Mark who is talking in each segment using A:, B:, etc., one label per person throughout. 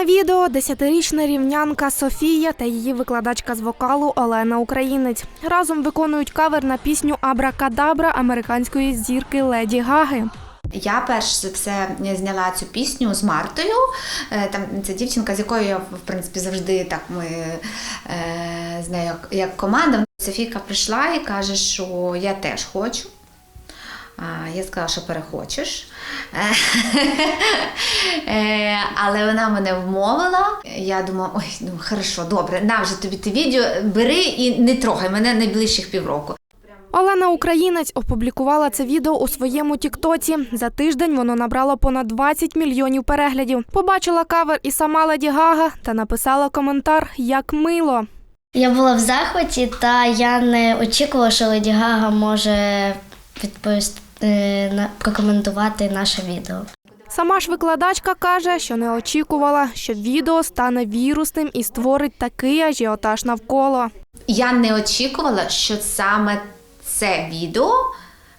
A: На відео десятирічна рівнянка Софія та її викладачка з вокалу Олена Українець разом виконують кавер на пісню Абракадабра американської зірки Леді Гаги.
B: Я перш за все зняла цю пісню з Мартою. Е, Там це дівчинка, з якою я в принципі завжди так ми е, з нею як, як команда. Софійка прийшла і каже, що я теж хочу. Я сказала, що перехочеш. Е, Але вона мене вмовила. Я думала, ой, ну хорошо, добре, на вже тобі те відео, бери і не трогай мене найближчих півроку.
A: Олена Українець опублікувала це відео у своєму Тіктоці. За тиждень воно набрало понад 20 мільйонів переглядів. Побачила кавер і сама Леді Гага та написала коментар як мило.
C: Я була в захваті, та я не очікувала, що Леді Гага може відповісти прокоментувати наше відео.
A: Сама ж викладачка каже, що не очікувала, що відео стане вірусним і створить такий ажіотаж навколо.
B: Я не очікувала, що саме це відео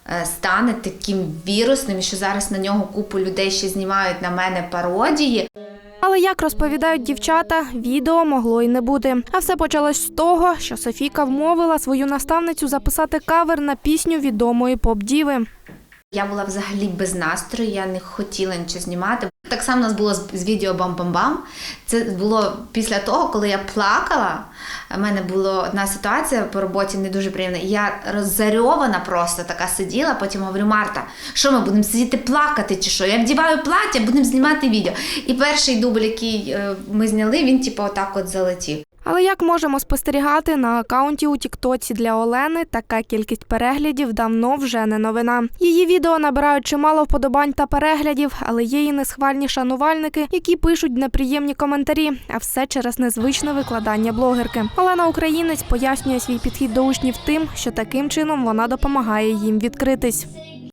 B: е, стане таким вірусним, і що зараз на нього купу людей ще знімають на мене пародії.
A: Але як розповідають дівчата, відео могло й не бути. А все почалось з того, що Софійка вмовила свою наставницю записати кавер на пісню відомої поп-діви.
B: Я була взагалі без настрою, я не хотіла нічого знімати. Так само у нас було з відео Бам-бам-бам. Це було після того, коли я плакала. У мене була одна ситуація по роботі не дуже приємна. Я роззарьована просто така сиділа. Потім говорю, Марта, що ми будемо сидіти плакати чи що? Я вдіваю плаття, будемо знімати відео. І перший дубль, який е, ми зняли, він типу отак от залетів.
A: Але як можемо спостерігати на акаунті у Тіктоці для Олени, така кількість переглядів давно вже не новина. Її відео набирають чимало вподобань та переглядів, але є і несхвальні шанувальники, які пишуть неприємні коментарі, а все через незвичне викладання блогерки. Олена Українець пояснює свій підхід до учнів тим, що таким чином вона допомагає їм відкритись.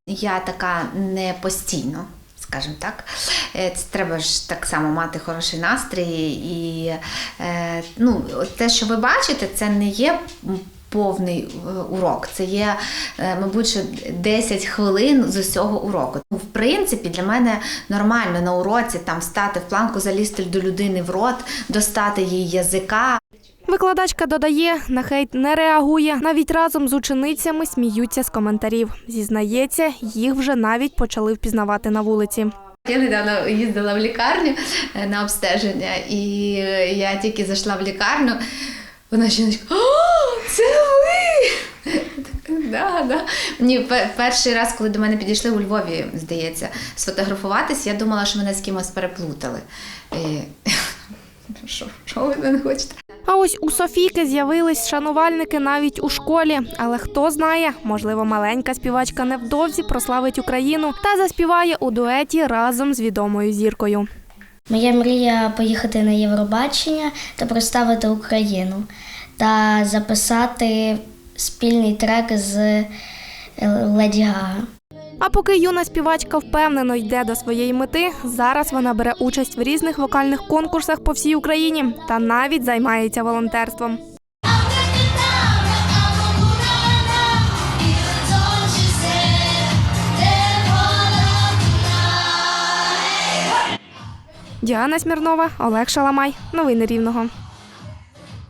B: Я така не постійно, скажімо так. Е, Це треба ж так само мати хороший настрій. І е, ну, те, що ви бачите, це не є. Повний е, урок, це є, мабуть, що 10 хвилин з усього уроку. В принципі, для мене нормально на уроці там стати в планку, залізти до людини в рот, достати їй язика,
A: Викладачка додає, на хейт не реагує. Навіть разом з ученицями сміються з коментарів. Зізнається, їх вже навіть почали впізнавати на вулиці.
B: Я недавно їздила в лікарню е, на обстеження, і е, я тільки зайшла в лікарню. Вона жіночка, о, це ви! Да, да. Мені перший раз, коли до мене підійшли у Львові, здається, сфотографуватись, я думала, що мене з кимось переплутали. Що, ви мене хочете?
A: А ось у Софійки з'явились шанувальники навіть у школі. Але хто знає, можливо, маленька співачка невдовзі прославить Україну та заспіває у дуеті разом з відомою зіркою.
C: Моя мрія поїхати на Євробачення та представити Україну та записати спільний трек з Леді Гага.
A: А поки юна співачка впевнено йде до своєї мети, зараз вона бере участь в різних вокальних конкурсах по всій Україні та навіть займається волонтерством. Діана Смірнова, Олег Шаламай. Новини Рівного.